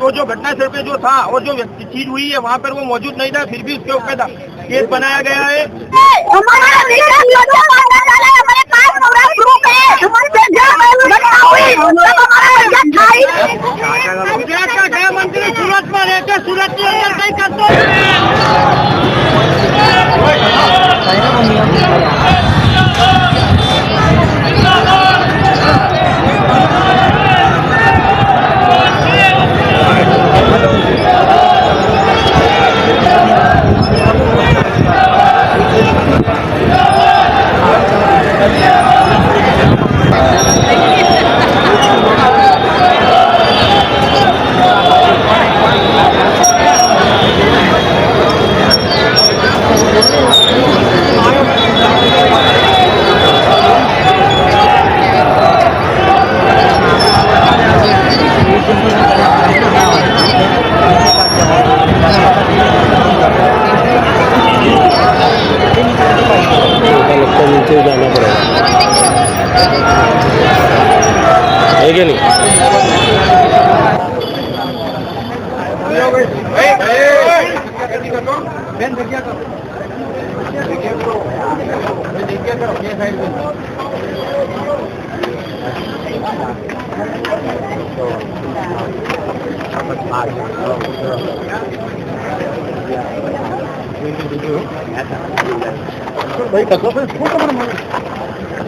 वो जो घटना स्थल पे जो था और जो चीज़ हुई है वहाँ पर वो मौजूद नहीं था फिर भी उसके ऊपर केस बनाया गया है। गुजरात का गृह मंत्री? सूरत में रहकर सूरत के अंदर कहीं करते है कि नहीं भाई कसो भाई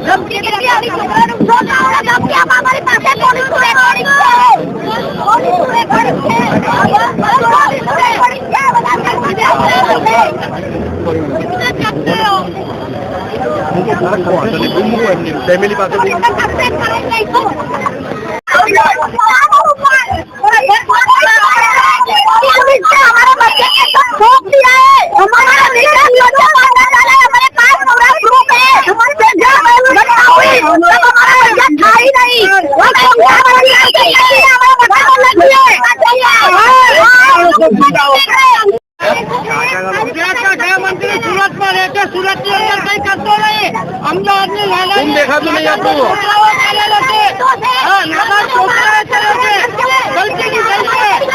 ધમકી આપી છોકરાનું શું કામ ધમકી આપવા મારી પાસે police recording Wah, jadi bumbu? Kan Family pakai bumbu.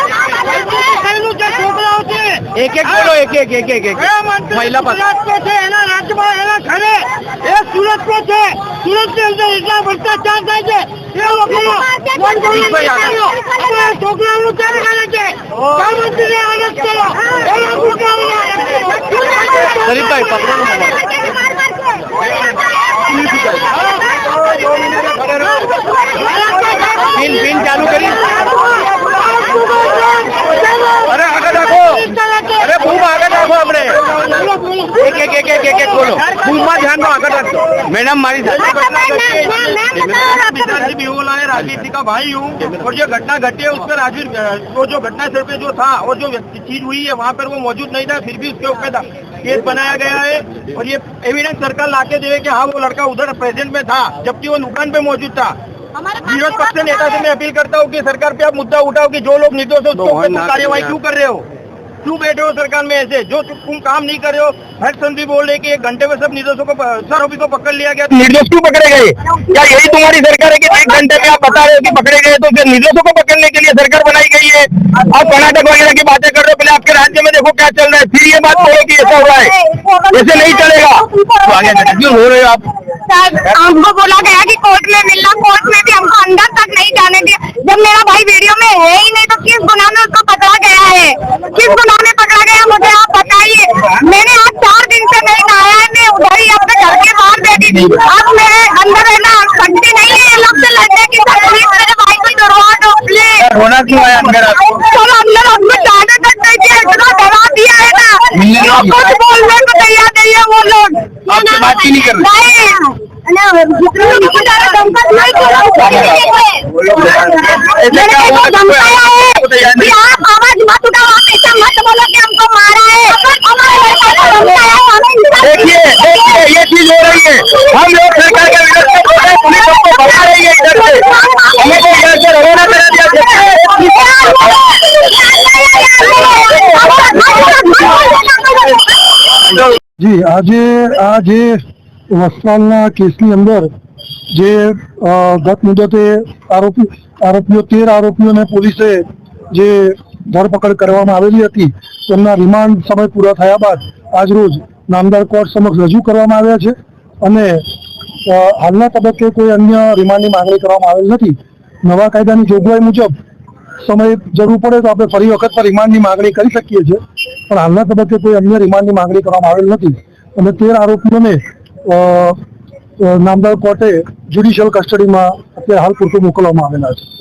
करेलू जो छोकरा होते एक एक बोलो एक एक एक एक एक ગૃહ મંત્રી મહિલા પાસે ગુજરાત કે છે એના રાજ્યમાં એના ઘરે એ સુરત નો છે સુરત ની અંદર એટલા ભ્રષ્ટાચાર થાય છે એ લોકોનો ભાઈ આગળ. આપણે છોકરાઓનું કેમ કરે છે ગૃહમંત્રીને આનંદ કરો એ લોકો શરીફભાઈ પકડો ને પિન પિન ચાલુ કરી અરે આગળ રાખો અરે બૂમ આગળ રાખો આપણે એક એક એક એક એક એક બોલો બૂમમાં ધ્યાન દો આગળ રાખજો મેડમ મારી સાથે पिताजी भी बोला है राजनीति का भाई हूँ और जो घटना घटी है उसमें राजवीर अ, वो जो घटना स्थल पे जो था और जो चीज हुई है वहाँ पर वो मौजूद नहीं था फिर भी उसके ऊपर केस बनाया गया है और ये एविडेंस सरकार लाके दे कि हाँ वो लड़का उधर प्रेजेंट में था जबकि वो दुकान पे मौजूद था। विरोध पक्ष नेता से मैं अपील करता हूँ कि सरकार पे आप मुद्दा उठाओ कि जो लोग निर्दोष हो कार्यवाही क्यों कर रहे हो? क्यों बैठे हो सरकार में ऐसे? जो तुम काम नहीं कर रहे हो हर संधि बोल रहे कि एक घंटे में सब निर्दोषों को सर अभी को पकड़ लिया गया। निर्दोष क्यों पकड़े गए? क्या यही तुम्हारी सरकार है कि एक घंटे में आप बता रहे हो कि पकड़े गए तो फिर निर्दोषों को पकड़ने के लिए सरकार बनाई गई है। आप कर्नाटक वगैरह की बातें कर रहे हो पहले आपके राज्य में देखो क्या चल रहा है। फिर ये बात बोलो। हो रहा है। ऐसे नहीं चलेगा। तो आगे क्यों हो रहे हो आप? हमको बोला गया कि कोर्ट में मिलना कोर्ट में भी हमको अंदर तक नहीं जाने दिया। जब मेरा भाई वीडियो में है ही नहीं तो किस गुना में उसको पकड़ा गया है? किस गुना में पकड़ा गया मुझे आप बताइए। मैंने आज चार दिन से नहीं नहाया है मैं उधर ही अपने घर के बाहर बैठी थी। अब मेरे अंदर है ना शक्ति नहीं है लोग से लड़ने की मेरे भाई को डरवा दो प्लीज़ होना क्यों है अंदर? आप अंदर हमको जाने तक नहीं दिया इतना डरा दिया है ना कुछ बोलने को तैयार नहीं है वो लोग आपसे बात ही नहीं कर रहे? है आप आवाज़ मत उठाओ आप ऐसा मत बोलो कि हमको मारा है है देखिए देखिए ये चीज़ हो रही है हम જી, આજે આ જે વસ્ત્રાલના કેસની અંદર જે ગત મુદતે આરોપી, આરોપીઓ, તેર આરોપીઓને પોલીસે જે ધરપકડ કરવામાં આવેલી હતી, તેમના રિમાન્ડ સમય પૂરા થયા બાદ આજરોજ નામદાર કોર્ટ સમક્ષ રજૂ કરવામાં આવ્યા છે અને હાલના તબક્કે કોઈ અન્ય રિમાન્ડની માંગણી કરવામાં આવેલ નથી. નવા કાયદાની જોગવાઈ મુજબ સમય જરૂર પડે તો આપણે ફરી વખત રિમાન્ડની માંગણી કરી શકીએ છીએ. પણ હાલના તબક્કે કોઈ અન્ય રિમાન્ડની માંગણી કરવામાં આવેલ નથી. અને તેર આરોપીઓને નામદાર કોર્ટે જ્યુડિશિયલ કસ્ટડીમાં અત્યારે હાલ પૂરતું મોકલવામાં આવેલા છે.